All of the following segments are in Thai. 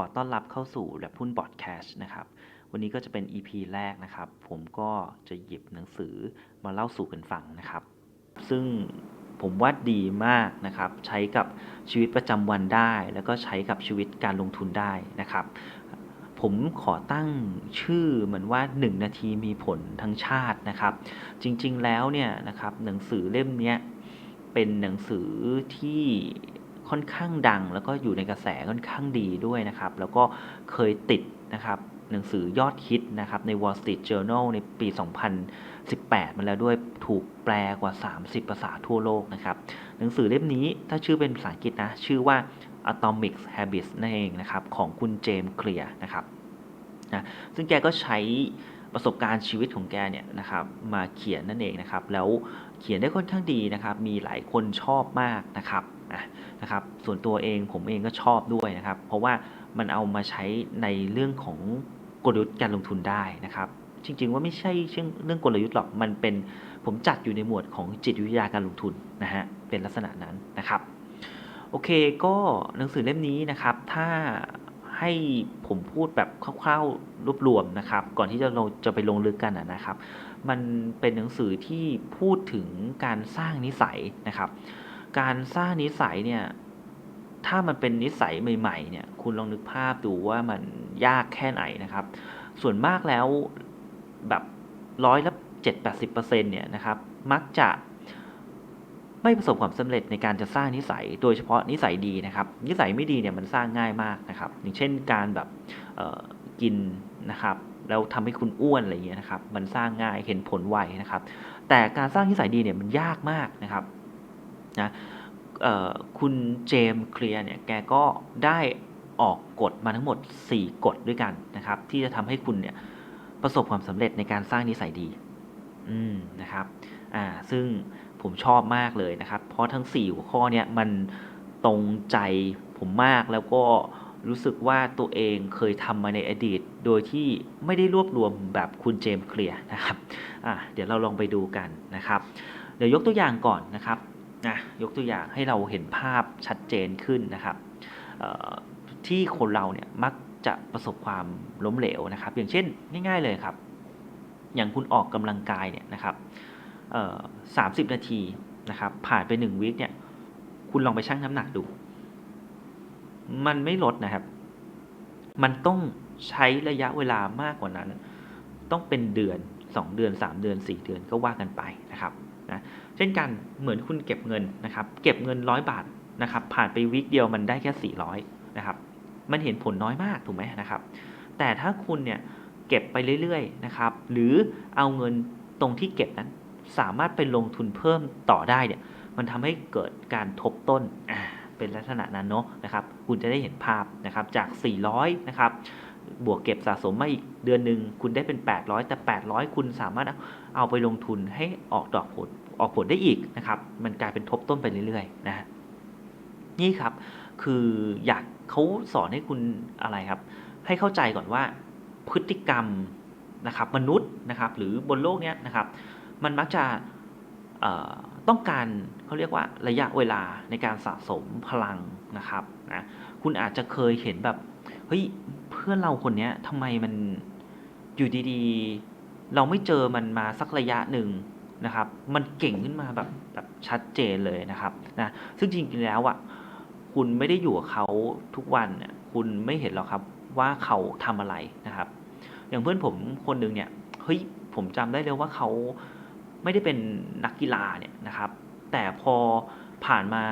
ขอต้อนรับเข้าสู่แ a บหุ้นบอดแคสต์นะครับ วันนี้ก็จะเป็น EP แรกนะครับ ผมก็จะหยิบหนังสือมาเล่าสู่กันฟังนะครับ ซึ่งผมว่าดีมากนะครับ ใช้กับชีวิตประจำวันได้ แล้วก็ใช้กับชีวิตการลงทุนได้นะครับ ผมขอตั้งชื่อเหมือนว่า 1 นาทีมีผลทั้งชาตินะครับ จริงๆแล้วเนี่ยนะครับหนังสือเล่มนี้เป็นหนังสือที่ ค่อนข้างดัง แล้วก็อยู่ในกระแสค่อนข้างดีด้วยนะครับ แล้วก็เคยติดนะครับหนังสือยอดฮิตนะครับใน Wall Street Journal ในปี 2018 มาแล้วด้วยถูกแปลกว่า 30 ภาษาทั่วโลกนะครับ หนังสือเล่มนี้ถ้าชื่อเป็นภาษาอังกฤษนะ ชื่อว่า Atomic Habits นั่นเองนะครับ ของคุณเจมส์เคลียร์นะครับนะซึ่งแกก็ใช้ประสบการณ์ชีวิตของแกเนี่ยนะครับมาเขียนนั่นเองนะครับ แล้วเขียนได้ค่อนข้างดีนะครับ มีหลายคนชอบมากนะครับ นะครับ ส่วนตัวเองผมเองก็ชอบด้วยนะครับ เพราะว่ามันเอามาใช้ในเรื่องของกลยุทธ์การลงทุนได้นะครับ จริง ๆ ว่าไม่ใช่เรื่องกลยุทธ์หรอกมันเป็นผมจัดอยู่ในหมวดของจิตวิทยาการลงทุนนะฮะเป็นลักษณะนั้นนะครับ โอเคก็หนังสือเล่มนี้นะครับ ถ้าให้ผมพูดแบบคร่าวๆรวบรวมนะครับ ก่อนที่จะจะไปลงลึกกันนะครับ มันเป็นหนังสือที่พูดถึงการสร้างนิสัยนะครับ การสร้างนิสัยเนี่ย ถ้ามันเป็นนิสัยใหม่ๆเนี่ย คุณลองนึกภาพดูว่ามันยากแค่ไหนนะครับ ส่วนมากแล้วแบบร้อยละเจ็ดแปดสิบเปอร์เซ็นเนี่ยนะครับ มักจะไม่ประสบความสำเร็จในการจะสร้างนิสัย โดยเฉพาะนิสัยดีนะครับ นิสัยไม่ดีเนี่ยมันสร้างง่ายมากนะครับ อย่างเช่นการแบบกินนะครับ แล้วทำให้คุณอ้วนอะไรเงี้ยนะครับ มันสร้างง่ายเห็นผลไวนะครับ แต่การสร้างนิสัยดีเนี่ยมันยากมากนะครับ นะคุณเจมส์เคลียร์เนี่ยแกก็ได้ออกกฎมาทั้งหมด 4 กฎด้วยกันนะครับ ที่จะทำให้คุณเนี่ยประสบความสำเร็จในการสร้างนิสัยดี อืมนะครับ อ่า ซึ่งผมชอบมากเลยนะครับ เพราะทั้ง 4 หัวข้อเนี่ยมันตรงใจผมมากแล้วก็รู้สึกว่าตัวเองเคยทำมาในอดีต โดยที่ไม่ได้รวบรวมแบบคุณเจมส์เคลียร์นะครับ อ่าเดี๋ยวเราลองไปดูกันนะครับ เดี๋ยวยกตัวอย่างก่อนนะครับ นะยกตัวอย่างให้เราเห็นภาพชัดเจนขึ้นนะครับที่คนเราเนี่ยมักจะประสบความล้มเหลวนะครับ อย่างเช่นง่ายๆเลยครับ อย่างคุณออกกำลังกายเนี่ยนะครับสามสิบนาทีนะครับ ผ่านไปหนึ่งวิคเนี่ย คุณลองไปชั่งน้ำหนักดู มันไม่ลดนะครับ มันต้องใช้ระยะเวลามากกว่านั้น ต้องเป็นเดือนสองเดือนสามเดือนสี่เดือนก็ว่ากันไปนะครับนะ เช่นกันเหมือนคุณเก็บเงินนะครับ เก็บเงินร้อยบาทนะครับ ผ่านไปวิคเดียวมันได้แค่สี่ร้อยนะครับ มันเห็นผลน้อยมากถูกไหมนะครับ แต่ถ้าคุณเนี่ยเก็บไปเรื่อยๆนะครับ หรือเอาเงินตรงที่เก็บนั้นสามารถไปลงทุนเพิ่มต่อได้เนี่ย มันทำให้เกิดการทบต้นเป็นลักษณะนั้นเนาะนะครับ คุณจะได้เห็นภาพนะครับจาก 400นะครับบวกเก็บสะสมมาอีกเดือนหนึ่งคุณได้เป็น 800 แต่ 800 คุณสามารถเอาไปลงทุนให้ออกดอกผล ออกผลได้อีกนะครับ มันกลายเป็นทบต้นไปเรื่อยๆนะฮะนี่ครับ คืออยากเขาสอนให้คุณอะไรครับ ให้เข้าใจก่อนว่าพฤติกรรมนะครับมนุษย์นะครับ หรือบนโลกนี้นะครับ มันมักจะต้องการเขาเรียกว่าระยะเวลาในการสะสมพลังนะครับนะคุณอาจจะเคยเห็นแบบเฮ้ยเพื่อนเราคนนี้ทำไมมันอยู่ดีๆ เราไม่เจอมันมาสักระยะหนึ่ง นะครับ มันเก่งขึ้นมาแบบแบบชัดเจนเลยนะครับนะซึ่งจริงๆแล้วอะคุณไม่ได้อยู่กับเขาทุกวันเนี่ยคุณไม่เห็นหรอกครับว่าเขาทำอะไรนะครับ อย่างเพื่อนผมคนหนึ่งเนี่ยเฮ้ยผมจำได้เลยว่าเขาไม่ได้เป็นนักกีฬาเนี่ยนะครับ แต่พอผ่านมา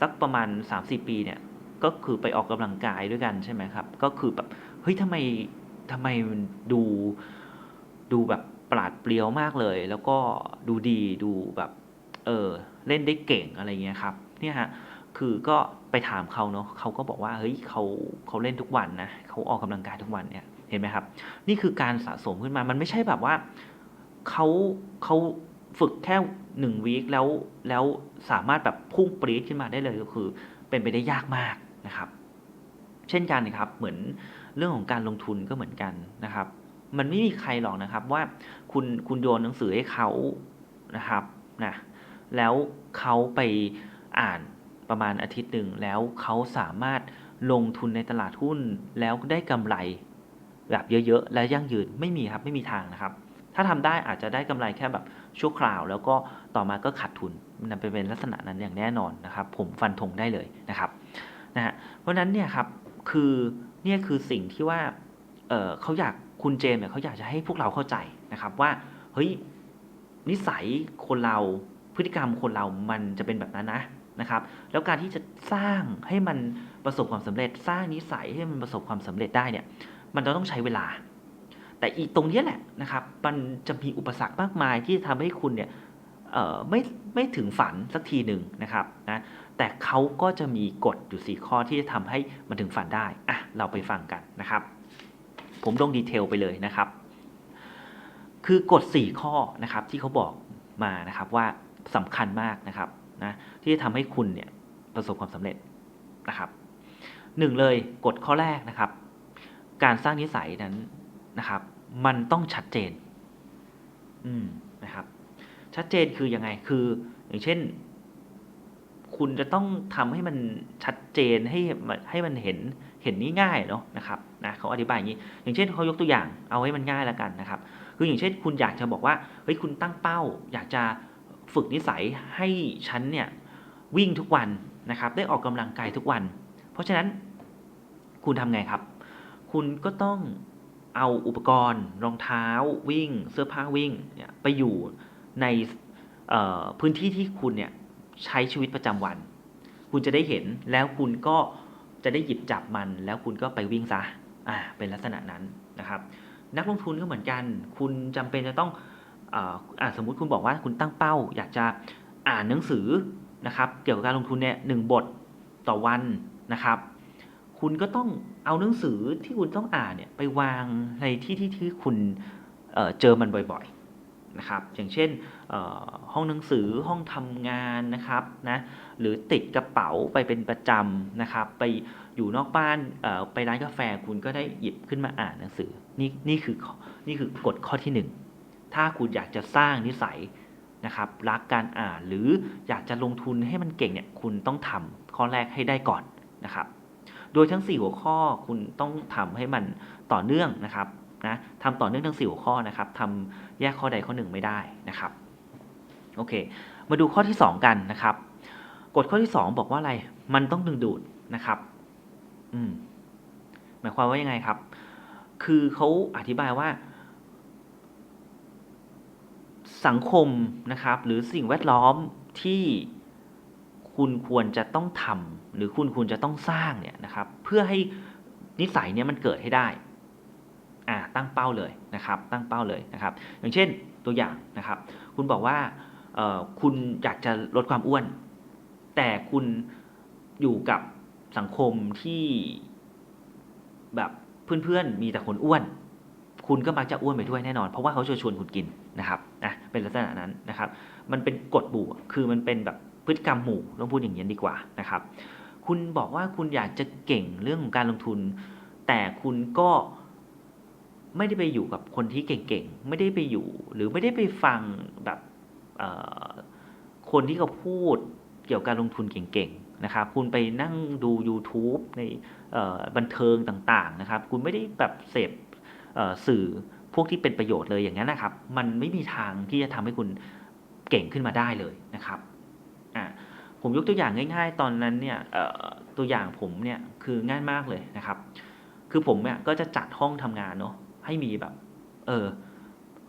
สักประมาณ 3-4 ปีเนี่ยก็คือไปออกกำลังกายด้วยกันใช่ไหมครับ ก็คือแบบเฮ้ยทำไมทำไมดูดูแบบ ปราดเปรียวมากเลย แล้วก็ดูดีดูแบบเออเล่นได้เก่งอะไรเงี้ยครับเนี่ยฮะคือก็ไปถามเขาเนาะเขาก็บอกว่าเฮ้ยเขาเขาเล่นทุกวันนะเขาออกกำลังกายทุกวันเนี่ยเห็นไหมครับ นี่คือการสะสมขึ้นมา มันไม่ใช่แบบว่าเขาเขาฝึกแค่หนึ่งวีคแล้วแล้วสามารถแบบพุ่งปรี๊ดขึ้นมาได้เลยก็คือ เป็นไปได้ยากมากนะครับ เช่นกันนะครับเหมือนเรื่องของการลงทุนก็เหมือนกันนะครับ มันไม่มีใครหรอกนะครับว่าคุณคุณโยนหนังสือให้เขานะครับนะแล้วเขาไปอ่านประมาณอาทิตย์หนึ่งแล้วเขาสามารถลงทุนในตลาดหุ้นแล้วได้กำไรแบบเยอะๆ และยั่งยืนไม่มีครับไม่มีทางนะครับ ถ้าทำได้อาจจะได้กำไรแค่แบบชั่วคราว แล้วก็ต่อมาก็ขาดทุนมันเป็นลักษณะนั้นอย่างแน่นอนนะครับ ผมฟันธงได้เลยนะครับนะฮะเพราะฉะนั้นเนี่ยครับคือเนี่ยคือสิ่งที่ว่าเเขาอยาก คุณเจมเนี่ยเขาอยากจะให้พวกเราเข้าใจนะครับว่าเฮ้ยนิสัยคนเราพฤติกรรมคนเรามันจะเป็นแบบนั้นนะนะครับ แล้วการที่จะสร้างให้มันประสบความสำเร็จ สร้างนิสัยให้มันประสบความสำเร็จได้เนี่ย มันจะต้องใช้เวลา แต่อีตรงนี้แหละนะครับ มันจะมีอุปสรรคมากมายที่จะทำให้คุณเนี่ยไม่ไม่ถึงฝันสักทีหนึ่งนะครับนะแต่เขาก็จะมีกฎอยู่ 4 ข้อที่จะทำให้มันถึงฝันได้อะเราไปฟังกันนะครับ ผมลงดีเทลไปเลยนะครับ คือกฎ 4 ข้อนะครับที่เขาบอกมานะครับว่าสำคัญมากนะครับนะที่จะทำให้คุณเนี่ยประสบความสำเร็จนะครับหนึ่งเลยกฎข้อแรกนะครับ การสร้างนิสัยนั้นนะครับ มันต้องชัดเจน อืมนะครับ ชัดเจนคือยังไงคืออย่างเช่น คุณจะต้องทำให้มันชัดเจนให้ให้มันเห็นเห็นนี้ง่ายเนาะนะครับนะเขาอธิบายอย่างนี้ อย่างเช่นเขายกตัวอย่างเอาให้มันง่ายแล้วกันนะครับคืออย่างเช่นคุณอยากจะบอกว่าเฮ้ยคุณตั้งเป้า อยากจะฝึกนิสัยให้ฉันเนี่ยวิ่งทุกวันนะครับ ได้ออกกำลังกายทุกวัน เพราะฉะนั้นคุณทำไงครับ คุณก็ต้องเอาอุปกรณ์ รองเท้าวิ่ง เสื้อผ้าวิ่งเนี่ยไปอยู่ในพื้นที่ที่คุณเนี่ย ใช้ชีวิตประจำวัน คุณจะได้เห็นแล้วคุณก็จะได้หยิบจับมัน แล้วคุณก็ไปวิ่งซะอ่าเป็นลักษณะนั้นนะครับ นักลงทุนก็เหมือนกัน คุณจำเป็นจะต้องอ่าสมมุติคุณบอกว่าคุณตั้งเป้า อยากจะอ่านหนังสือนะครับเกี่ยวกับการลงทุนเนี่ยหนึ่งบทต่อวันนะครับคุณก็ต้องเอาหนังสือที่คุณต้องอ่านเนี่ยไปวางในที่ที่ที่คุณเเจอมันบ่อยๆ นะครับอย่างเช่นห้องหนังสือห้องทำงานนะครับนะหรือติดกระเป๋าไปเป็นประจำนะครับ ไปอยู่นอกบ้านไปร้านกาแฟคุณก็ได้หยิบขึ้นมาอ่านหนังสือนี่นี่คือนี่คือกฎข้อที่ 1 ถ้าคุณอยากจะสร้างนิสัยนะครับรักการอ่านหรืออยากจะลงทุนให้มันเก่งเนี่ยคุณต้องทำข้อแรกให้ได้ก่อนนะครับ โดยทั้ง 4 หัวข้อคุณต้องทำให้มันต่อเนื่องนะครับ นะทำต่อเนื่องทั้ง4หัวข้อนะครับทำแยกข้อใดข้อหนึ่งไม่ได้นะครับโอเค มาดูข้อที่ 2 กันนะครับกฎข้อที่ 2 บอกว่าอะไร มันต้องดึงดูดนะครับ อืม หมายความว่ายังไงครับ คือเขาอธิบายว่า สังคมนะครับ หรือสิ่งแวดล้อมที่คุณควรจะต้องทำหรือคุณควรจะต้องสร้างเนี่ยนะครับ เพื่อให้นิสัยเนี่ยมันเกิดให้ได้ ตั้งเป้าเลยนะครับตั้งเป้าเลยนะครับ อย่างเช่นตัวอย่างนะครับ คุณบอกว่าคุณอยากจะลดความอ้วน แต่คุณอยู่กับสังคมที่แบบเพื่อนๆมีแต่คนอ้วน คุณก็มักจะอ้วนไปด้วยแน่นอน เพราะว่าเขาชวนชวนคุณกินนะครับนะเป็นลักษณะนั้นนะครับ มันเป็นกฎบวกคือมันเป็นแบบพฤติกรรมหมู่ต้องพูดอย่างนี้ดีกว่านะครับ คุณบอกว่าคุณอยากจะเก่งเรื่องของการลงทุน แต่คุณก็ ไม่ได้ไปอยู่กับคนที่เก่งๆ ไม่ได้ไปอยู่ หรือไม่ได้ไปฟังแบบคนที่เขาพูดเกี่ยวกับการลงทุนเก่งๆ นะครับ คุณไปนั่งดู YouTube ในบันเทิงต่างๆ นะครับ คุณไม่ได้แบบเสพสื่อพวกที่เป็นประโยชน์เลยอย่างนั้นนะครับ มันไม่มีทางที่จะทำให้คุณเก่งขึ้นมาได้เลยนะครับผมยกตัวอย่างง่าย ๆ ตอนนั้นเนี่ยตัวอย่างผมเนี่ยคือง่ายมากเลยนะครับ คือผมเนี่ยก็จะจัดห้องทำงานเนาะ ให้มีแบบ เออ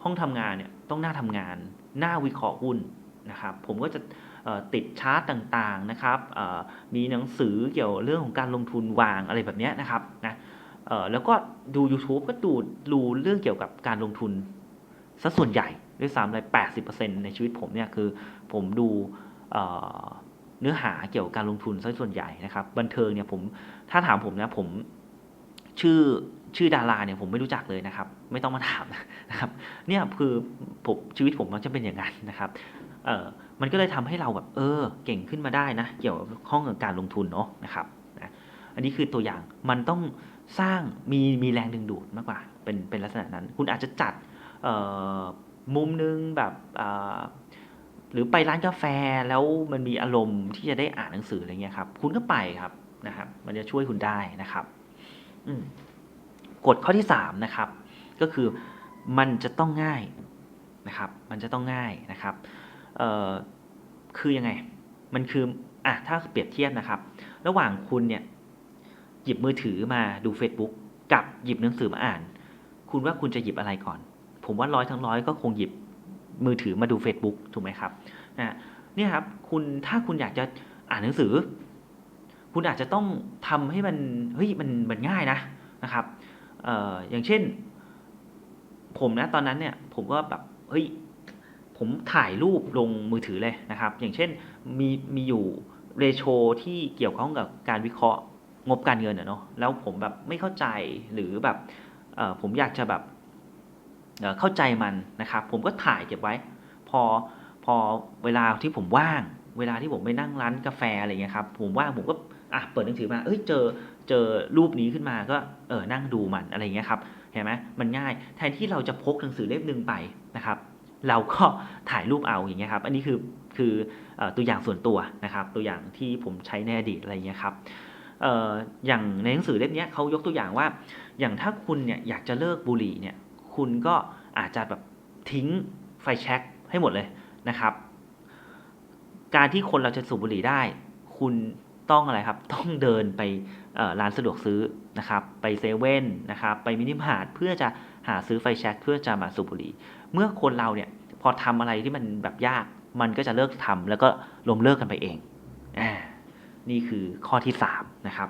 ห้องทำงานเนี่ยต้องหน้าทำงาน หน้าวิเคราะห์หุ้นนะครับ ผมก็จะติดชาร์ตต่างๆนะครับ มีหนังสือเกี่ยวเรื่องของการลงทุนวางอะไรแบบนี้นะครับนะแล้วก็ดู YouTube ก็ดูดูเรื่องเกี่ยวกับการลงทุนซะส่วนใหญ่ด้วยซ้ำเลยแปดสิบเปอร์เซ็นในชีวิตผมเนี่ยคือผมดูเเนื้อหาเกี่ยวกับการลงทุนซะส่วนใหญ่นะครับ บันเทิงเนี่ยผมถ้าถามผมนะผมชื่อ ชื่อดาราเนี่ยผมไม่รู้จักเลยนะครับ ไม่ต้องมาถามนะครับเนี่ยคือผมชีวิตผมมันจะเป็นอย่างนั้นนะครับเออมันก็เลยทำให้เราแบบเออ เก่งขึ้นมาได้นะ เกี่ยวกับข้องกับการลงทุนเนาะนะครับนะอันนี้คือตัวอย่างมันต้องสร้างมีมีแรงดึงดูดมากกว่าเป็นเป็นลักษณะนั้น คุณอาจจะจัดมุมนึงแบบหรือไปร้านกาแฟแล้วมันมีอารมณ์ที่จะได้อ่านหนังสืออะไรเงี้ยครับ คุณก็ไปครับนะครับ มันจะช่วยคุณได้นะครับ อืม กฎข้อที่สามนะครับก็คือมันจะต้องง่ายนะครับมันจะต้องง่ายนะครับคือยังไงมันคืออะถ้าเปรียบเทียบนะครับ ระหว่างคุณเนี่ยหยิบมือถือมาดู Facebook กับหยิบหนังสือมาอ่าน คุณว่าคุณจะหยิบอะไรก่อน ผมว่าร้อยทั้งร้อยก็คงหยิบมือถือมาดู Facebook ถูกไหมครับนะเนี่ยครับคุณถ้าคุณอยากจะอ่านหนังสือ คุณอาจจะต้องทำให้มันเฮ้ยมันมันง่ายนะนะครับ อ่ออย่างเช่น ผมนะตอนนั้นเนี่ยผมก็แบบเฮ้ยผมถ่ายรูปลงมือถือเลยนะครับ อย่างเช่นมีมีอยู่เรโชที่เกี่ยวข้องกับการวิเคราะห์งบการเงินเนาะแล้วผมแบบไม่เข้าใจหรือแบบเอ่อผมอยากจะแบบเอ่อเข้าใจมันนะครับ ผมก็ถ่ายเก็บไว้ พอพอเวลาที่ผมว่าง เวลาที่ผมไปนั่งร้านกาแฟอะไรเงี้ยครับผมว่างผมก็อะเปิดหนังสือมาเอ้ยเจอ เจอรูปนี้ขึ้นมาก็เออนั่งดูมันอะไรเงี้ยครับเห็นไหมมันง่ายแทนที่เราจะพกหนังสือเล่มหนึ่งไปนะครับ เราก็ถ่ายรูปเอาอย่างเงี้ยครับ อันนี้คือคืออตัวอย่างส่วนตัวนะครับ ตัวอย่างที่ผมใช้ในอดีตอะไรเงี้ยครับอย่างในหนังสือเล่มนี้เขายกตัวอย่างว่า อย่างถ้าคุณเนี่ยอยากจะเลิกบุหรี่เนี่ย คุณก็อาจจะแบบทิ้งไฟแช็กให้หมดเลยนะครับ การที่คนเราจะสูบบุหรี่ได้ คุณ ต้องอะไรครับ ต้องเดินไปร้านสะดวกซื้อนะครับ ไปเซเว่นนะครับ ไปมินิมาร์ทเพื่อจะหาซื้อไฟแช็กเพื่อจะมาสูบบุหรี่ เมื่อคนเราเนี่ยพอทำอะไรที่มันแบบยาก มันก็จะเลิกทำแล้วก็ล้มเลิกกันไปเองอนี่คือข้อที่สามนะครับ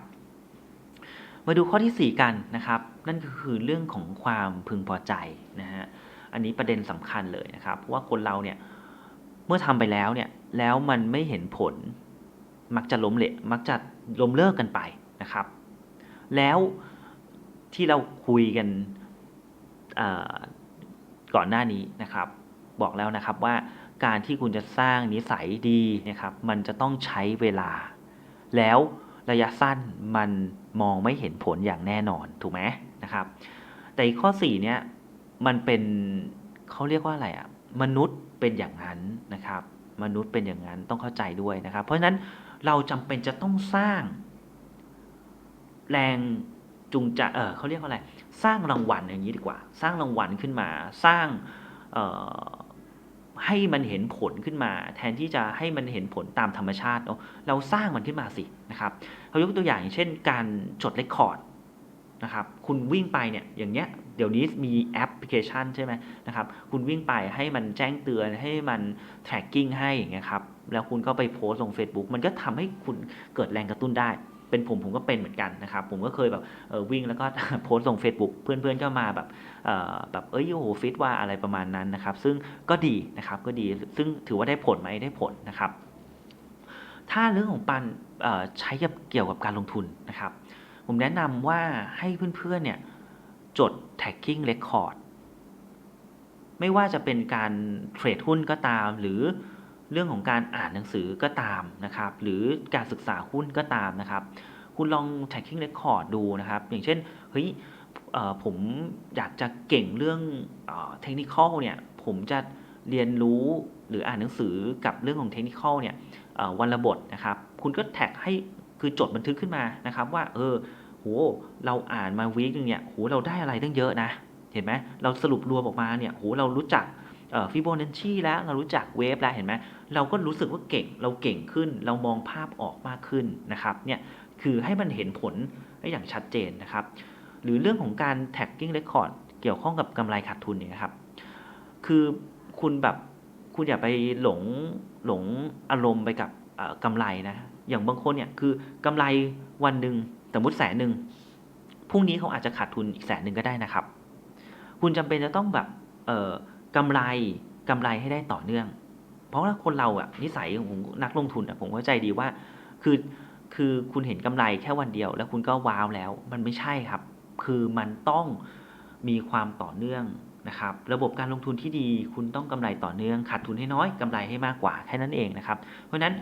มาดูข้อที่ 4 กันนะครับ นั่นก็คือเรื่องของความพึงพอใจนะฮะ อันนี้ประเด็นสำคัญเลยนะครับ เพราะว่าคนเราเนี่ยเมื่อทำไปแล้วเนี่ย แล้วมันไม่เห็นผล มักจะล้มเละมักจะล้มเลิกกันไปนะครับ แล้วที่เราคุยกันก่อนหน้านี้นะครับ บอกแล้วนะครับว่าการที่คุณจะสร้างนิสัยดีนะครับ มันจะต้องใช้เวลา แล้วระยะสั้นมันมองไม่เห็นผลอย่างแน่นอนถูกไหมนะครับ แต่ข้อ4เนี่ยมันเป็นเขาเรียกว่าอะไรอะ่ะมนุษย์เป็นอย่างนั้นนะครับ มนุษย์เป็นอย่างนั้นต้องเข้าใจด้วยนะครับ เพราะฉะนั้น เราจำเป็นจะต้องสร้าง แรงจูงใจเออเขาเรียกว่าอะไร สร้างรางวัลอย่างนี้ดีกว่า สร้างรางวัลขึ้นมา สร้างให้มันเห็นผลขึ้นมา แทนที่จะให้มันเห็นผลตามธรรมชาติเนาะเราสร้างมันขึ้นมาสินะครับเขายกตัวอย่างอย่างเช่น การจดเรคคอร์ดนะครับคุณวิ่งไปเนี่ยอย่างเงี้ยเดี๋ยวนี้มีแอปพลิเคชันใช่ไหมนะครับคุณวิ่งไปให้มันแจ้งเตือนให้มัน tracking ให้อย่างเงี้ยครับ แล้วคุณก็ไปโพสลง Facebook มันก็ทำให้คุณเกิดแรงกระตุ้นได้ เป็นผมผมก็เป็นเหมือนกันนะครับ ผมก็เคยแบบวิ่งแล้วก็โพสลง Facebook เพื่อนๆก็มาแบบแบบเอ้ยโอ้โหฟิตว่าอะไรประมาณนั้นนะครับ ซึ่งก็ดีนะครับก็ดีซึ่งถือว่าได้ผลไหมได้ผลนะครับ ถ้าเรื่องของปันใช้เกี่ยวกับการลงทุนนะครับ ผมแนะนำว่าให้เพื่อนๆเนี่ยจด tagging record ไม่ว่าจะเป็นการเทรดหุ้นก็ตามหรือ เรื่องของการอ่านหนังสือก็ตามนะครับ หรือการศึกษาหุ้นก็ตามนะครับ คุณลอง tagging record ดูนะครับ อย่างเช่น เฮ้ยผมอยากจะเก่งเรื่องเทคนิคเนี่ย ผมจะเรียนรู้หรืออ่านหนังสือกับเรื่องของเทคนิคเนี่ยวันละบทนะครับ คุณก็แท็กให้คือจดบันทึกขึ้นมานะครับ ว่า เออโหเราอ่านมาวีคนึงเนี่ยโหเราได้อะไรตั้งเยอะนะ เห็นไหมเราสรุปรวมออกมาเนี่ยโหเรารู้จัก ฟิโบนัชชีแล้วเรารู้จักเวฟแล้วเห็นไหมเราก็รู้สึกว่าเก่งเราเก่งขึ้น เรามองภาพออกมากขึ้นนะครับเนี่ยคือให้มันเห็นผลได้อย่างชัดเจนนะครับ หรือเรื่องของการ tagging record เกี่ยวข้องกับกำไรขาดทุนเนี่ยครับ คือคุณแบบคุณอย่าไปหลงหลงอารมณ์ไปกับกำไรนะ อย่างบางคนเนี่ยคือกำไรวันหนึ่งสมมติแสนหนึ่งพรุ่งนี้เขาอาจจะขาดทุนอีกแสนหนึ่งก็ได้นะครับ คุณจำเป็นจะต้องแบบเกำไรกำไรให้ได้ต่อเนื่อง เพราะว่าคนเราอะนิสัยของนักลงทุนอะผมเข้าใจดีว่า คือคือคุณเห็นกำไรแค่วันเดียว แล้วคุณก็ว้าวแล้ว มันไม่ใช่ครับ คือมันต้องมีความต่อเนื่องนะครับ ระบบการลงทุนที่ดี คุณต้องกำไรต่อเนื่องขาดทุนให้น้อยกำไรให้มากกว่าแค่นั้นเองนะครับ เพราะฉะนั้น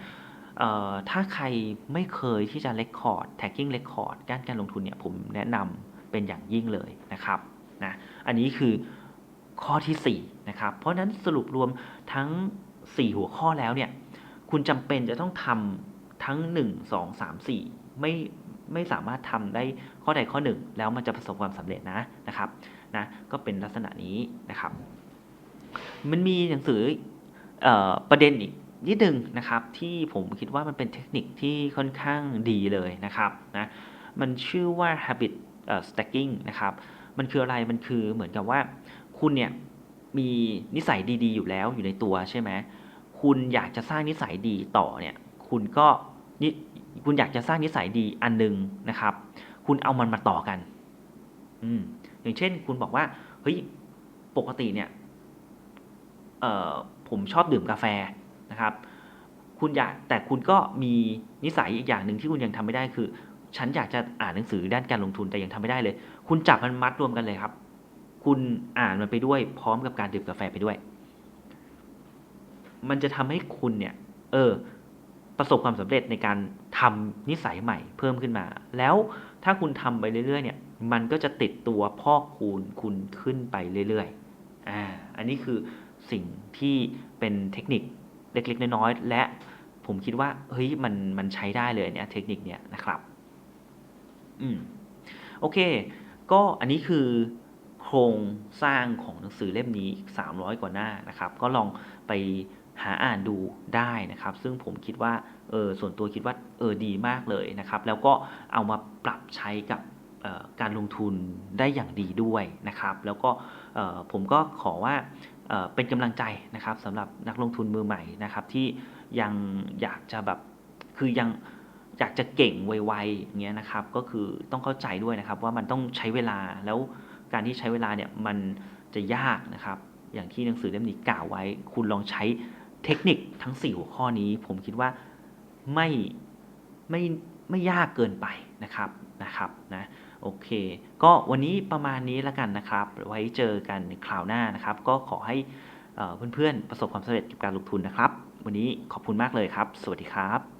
ถ้าใครไม่เคยที่จะ record tagging record ด้านการลงทุนเนี่ยผมแนะนำเป็นอย่างยิ่งเลยนะครับนะอันนี้คือ ข้อที่4นะครับเพราะนั้นสรุปรวมทั้ง 4 หัวข้อแล้วเนี่ยคุณจำเป็นจะต้องทำทั้ง 1 2 3 4 ไม่ไม่สามารถทำได้ข้อใดข้อหนึ่ง แล้วมันจะประสบความสำเร็จนะนะครับนะก็เป็นลักษณะนี้นะครับ มันมีหนังสือออประเด็นอีกนิดนึงนะครับที่ผมคิดว่ามันเป็นเทคนิคที่ค่อนข้างดีเลยนะครับนะมันชื่อว่า habit stacking นะครับ มันคืออะไรมันคือเหมือนกับว่า คุณเนี่ยมีนิสัยดีๆ อยู่แล้วอยู่ในตัวใช่ไหมคุณอยากจะสร้างนิสัยดีต่อเนี่ย คุณก็นิคุณอยากจะสร้างนิสัยดีอันหนึงนะครับ คุณเอามันมาต่อกัน อืมอย่างเช่น คุณบอกว่าเฮ้ยปกติเนี่ยเอ่อผมชอบดื่มกาแฟนะครับ คุณอยากแต่คุณก็มีนิสัยอีกอย่างหนึ่งที่คุณยังทำไม่ได้คือ ฉันอยากจะอ่านหนังสือด้านการลงทุนแต่ยังทำไม่ได้เลย คุณจับมันมัดรวมกันเลยครับ คุณอ่านมันไปด้วยพร้อมกับการดื่มกาแฟไปด้วย มันจะทำให้คุณเนี่ย เออ ประสบความสำเร็จในการทำนิสัยใหม่เพิ่มขึ้นมา แล้วถ้าคุณทำไปเรื่อยๆ เนี่ย มันก็จะติดตัวพ่อคูณคุณขึ้นไปเรื่อยๆ อ่า อันนี้คือสิ่งที่เป็นเทคนิคเล็กๆ น้อยๆ และผมคิดว่า เฮ้ย มัน มันใช้ได้เลยเนี่ย เทคนิคเนี่ยนะครับ อืม โอเค ก็อันนี้คือ โครงสร้างของหนังสือเล่มนี้ 300 กว่าหน้านะครับ ก็ลองไปหาอ่านดูได้นะครับ ซึ่งผมคิดว่าเออส่วนตัวคิดว่าเออดีมากเลยนะครับ แล้วก็เอามาปรับใช้กับออการลงทุนได้อย่างดีด้วยนะครับ แล้วก็ผมก็ขอว่าเออเป็นกำลังใจนะครับสำหรับนักลงทุนมือใหม่นะครับ ที่ยังอยากจะแบบคือยังอยากจะเก่งไวๆอย่างเงี้ยนะครับ ก็คือต้องเข้าใจด้วยนะครับว่ามันต้องใช้เวลาแล้ว การที่ใช้เวลาเนี่ยมันจะยากนะครับ อย่างที่หนังสือเล่มนี้กล่าวไว้ คุณลองใช้เทคนิคทั้ง 4 หัวข้อนี้ ผมคิดว่าไม่ไม่ไม่ยากเกินไปนะครับนะครับนะโอเค ก็วันนี้ประมาณนี้แล้วกันนะครับ ไว้เจอกันในคราวหน้านะครับ ก็ขอให้เพื่อนๆประสบความสำเร็จกับการลงทุนนะครับ วันนี้ขอบคุณมากเลยครับ สวัสดีครับ